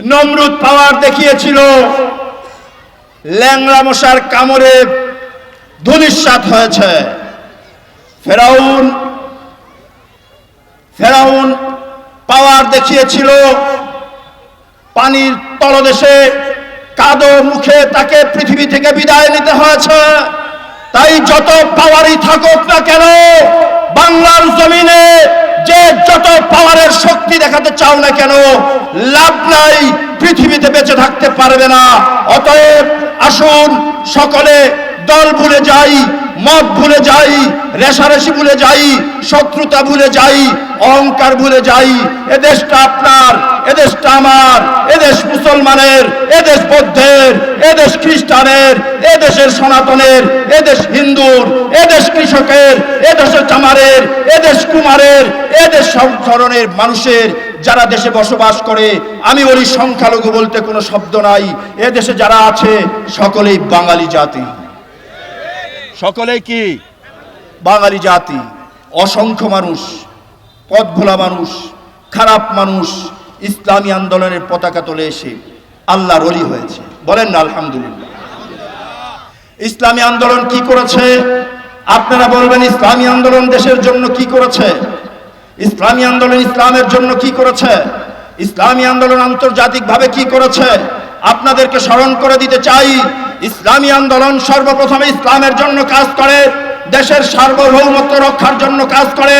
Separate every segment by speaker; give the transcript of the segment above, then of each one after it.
Speaker 1: নমরুদ পাওয়ার দেখিয়েছিল। ল্যাংড়া মশার কামড়ে ধুলিস্বাত হয়েছে। ফেরাউন ফেরাউন পাওয়ার দেখিয়েছিল। পানির তলদেশে কাদো মুখে তাকে পৃথিবী থেকে বিদায় নিতে হয়েছে। তাই যত পাওয়ারই থাকুক না কেন, বাংলার জমিনে যে যত পাওয়ারের শক্তি দেখাতে চাও না কেন? লাভ নাই, পৃথিবীতে বেঁচে থাকতে পারবে না। অতএব আসুন, সকলে দল ভুলে যাই মত ভুলে যাই রেশারেশি ভুলে যাই, শত্রুতা ভুলে যাই, অহংকার ভুলে যাই। এদেশটা আপনার এদেশটা আমার এদেশ মুসলমানের এদেশ বৌদ্ধের এদেশ খ্রিস্টানের এদেশের সনাতনের এদেশ হিন্দুর এদেশ কৃষকের এদেশের চামারের এদেশ কুমারের এদেশ সব ধরনের মানুষের যারা দেশে বসবাস করে। আমি বলি, সংখ্যালঘু বলতে কোনো শব্দ নাই। এ দেশে যারা আছে, সকলেই বাঙালি জাতি। সকলে কি? বাঙালি জাতি, অসংখ্য মানুষ পথ ভোলা মানুষ, খারাপ মানুষ ইসলামী আন্দোলনের পতাকা তোলে এসে আল্লাহর অলি হয়েছে। বলেন না, আলহামদুলিল্লাহ। ইসলামী আন্দোলন কি করেছে? আপনারা বলবেন, ইসলামী আন্দোলন দেশের জন্য কি করেছে? ইসলামী আন্দোলন ইসলামের জন্য কি করেছে? ইসলামী আন্দোলন আন্তর্জাতিকভাবে কি করেছে? আপনাদেরকে স্মরণ করে দিতে চাই ইসলামী আন্দোলন সর্বপ্রথমে ইসলামের জন্য কাজ করে, দেশের সার্বভৌমত্ব রক্ষার জন্য কাজ করে।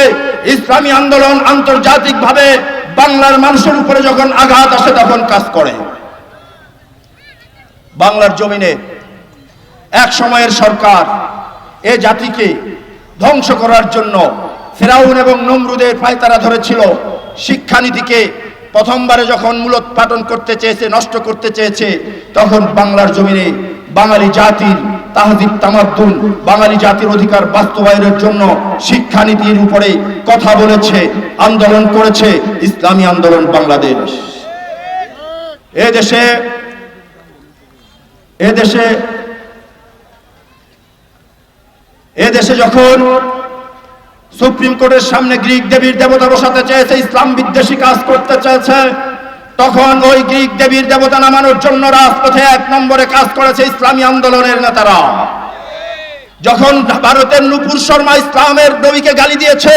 Speaker 1: ইসলামী আন্দোলন আন্তর্জাতিকভাবে বাংলার মানুষের উপরে যখন আঘাত আসে তখন কাজ করে। বাংলার জমিনে এক সময়ের সরকার এ জাতিকে ধ্বংস করার জন্য ফেরাউন এবং নমরুদের পায়তারা ধরেছিল। শিক্ষানীতিকে প্রথমবারে যখন মূলত করতে চেয়েছে, নষ্ট করতে চেয়েছে, তখন বাংলার জমিনে বাঙালি জাতির তাহজিব তামাদ্দুন, বাঙালি জাতির অধিকার বাস্তবায়নের জন্য শিক্ষানীতির উপরে কথা বলেছে, আন্দোলন করেছে ইসলামী আন্দোলন বাংলাদেশ। এ দেশে এ দেশে এ দেশে যখন সুপ্রিম কোর্টের সামনে গ্রিক দেবীর দেবতা বসাতে চেয়েছে, ইসলাম বিদ্বেষী কাজ করতে চেয়েছে তখন ওই গ্রিক দেবীর দেবতা নামানোর জন্য রাজপথে এক নম্বরে কাজ করেছে ইসলামী আন্দোলনের নেতারা। যখন ভারতের নুপুর শর্মা ইসলামের নবীকে গালি দিয়েছে,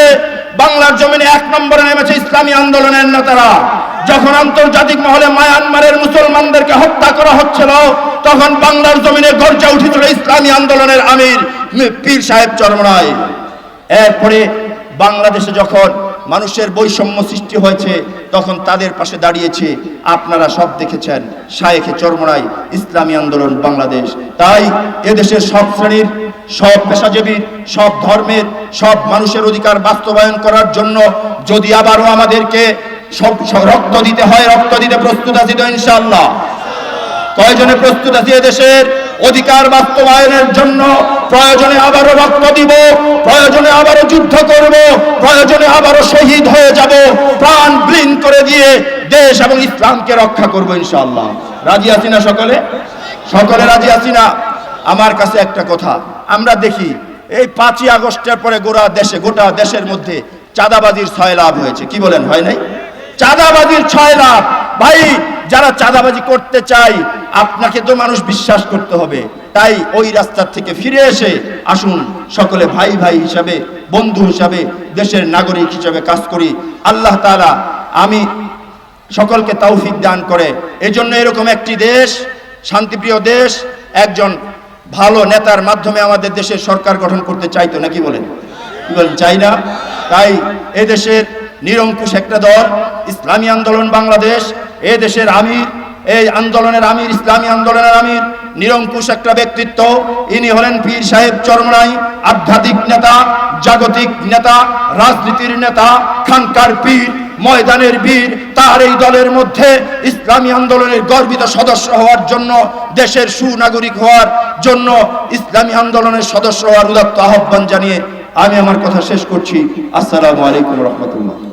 Speaker 1: বাংলার জমিনে এক নম্বরে নেমেছে ইসলামী আন্দোলনের নেতারা। যখন আন্তর্জাতিক মহলে মায়ানমারের মুসলমানদেরকে হত্যা করা হচ্ছিল, তখন বাংলার জমিনে গর্জা উঠেছিল ইসলামী আন্দোলনের আমির পীর সাহেব চরমনায়। এরপরে বাংলাদেশে যখন মানুষের বৈষম্য সৃষ্টি হয়েছে, তখন তাদের পাশে দাঁড়িয়েছে আপনারা সব দেখেছেন, শায়েখে চরমনাই ইসলামী আন্দোলন বাংলাদেশ। তাই এদেশের সব শ্রেণির, সব পেশাজীবীর সব ধর্মের, সব মানুষের অধিকার বাস্তবায়ন করার জন্য যদি আবারও আমাদেরকে সব রক্ত দিতে হয়, রক্ত দিতে প্রস্তুত আছি তো ইনশাআল্লাহ। কয়জনে প্রস্তুত আছি দেশের অধিকার বাস্তবায়নের জন্য প্রয়োজনে আবারও রক্ত দিব, প্রয়োজনে আবারও যুদ্ধ করব, প্রয়োজনে আবারও শহীদ হয়ে যাব, প্রাণ ব্লিন করে দিয়ে দেশ এবং ইসলামকে রক্ষা করব ইনশাআল্লাহ। রাজি আছি না সকলে? সকলে রাজি আছি না? আমার কাছে একটা কথা, আমরা দেখি এই পাঁচই আগস্টের পরে গোটা দেশে, গোটা দেশের মধ্যে চাঁদাবাজির ছয় লাভ হয়েছে। কি বলেন, হয় নাই? চাঁদাবাজির ছয় লাভ। ভাই, যারা চাঁদাবাজি করতে চাই আপনাকে তো মানুষ বিশ্বাস করতে হবে। তাই ওই রাস্তার থেকে ফিরে এসে আসুন, সকলে ভাই ভাই হিসাবে, বন্ধু হিসাবে, দেশের নাগরিক হিসাবে কাজ করি। আল্লাহ তাআলা আমি সকলকে তৌফিক দান করে। এজন্য এরকম একটি দেশ, শান্তিপ্রিয় দেশ, একজন ভালো নেতার মাধ্যমে আমাদের দেশের সরকার গঠন করতে চাইতো নাকি বলেন? বলেন, চাই না? তাই এদেশের নিরঙ্কুশ একটা দল, ইসলামী আন্দোলন বাংলাদেশ, এ দেশের আমির এই আন্দোলনের আমির, ইসলামী আন্দোলনের আমির, নিরঙ্কুশ একটা ব্যক্তিত্ব। ইনি হলেন পীর সাহেব চরমনাই, আধ্যাত্মিক নেতা, জাগতিক নেতা, রাজনীতির নেতা, খানকার পীর, ময়দানের বীর, তার এই দলের মধ্যে ইসলামী আন্দোলনের গর্বিত সদস্য হওয়ার জন্য, দেশের সুনাগরিক হওয়ার জন্য ইসলামী আন্দোলনের সদস্য হওয়ার উদাত্ত আহ্বান জানিয়ে আমি আমার কথা শেষ করছি। আসসালামু আলাইকুম রহমতুল্লাহ।